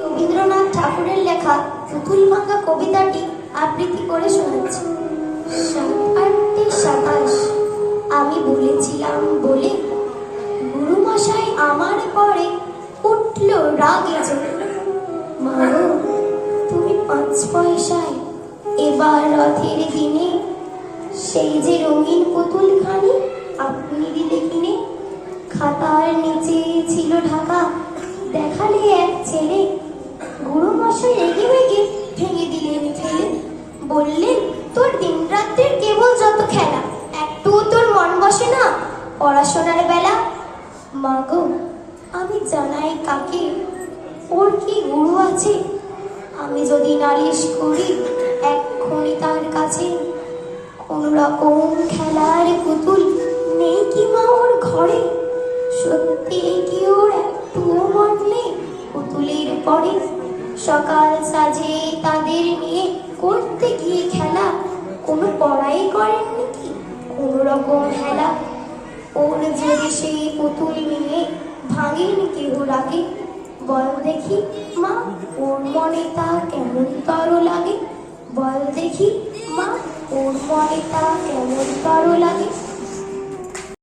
রবীন্দ্রনাথ ঠাকুরের লেখা পুতুল ভাঙা কবিতাটি আবৃত্তি করে শোনাচ্ছি। সাত আটটি সাতাশ আমি বলেছিলাম বলে। গুরুমশাই আমার পরে উঠল রাগে চলে তুমি পাঁচ পয়সায় এবার রথের দিনে সেই যে রঙিন পুতুলখানি আপনি দিলে কিনে? খাতার নিচে ছিল ঢাকা বললেন, তোর দিন রাত্রের কেবল যত খেলা একটু তোর মন বসে না পড়াশোনার বেলা? মা গো, আমি জানাই কাকে, ওর কি গুরু আছে? আমি যদি নালিশ করি, এক্ষুনি তার কাছে। কোন রকম খেলার পুতুল নেই কি মা ওর ঘরে? সত্যি কি ওর একটুও মন নেই পুতুলের পরে? সকাল সাজে তাদের নিয়ে রকম হেলা। ওর যদি সেই পুতুল নিয়ে ভাঙেনি কেউ রাগে, বল দেখি মা, ওর মনে তা কেমন তর লাগে? বল দেখি মা, ওর মনে তা কেমন তর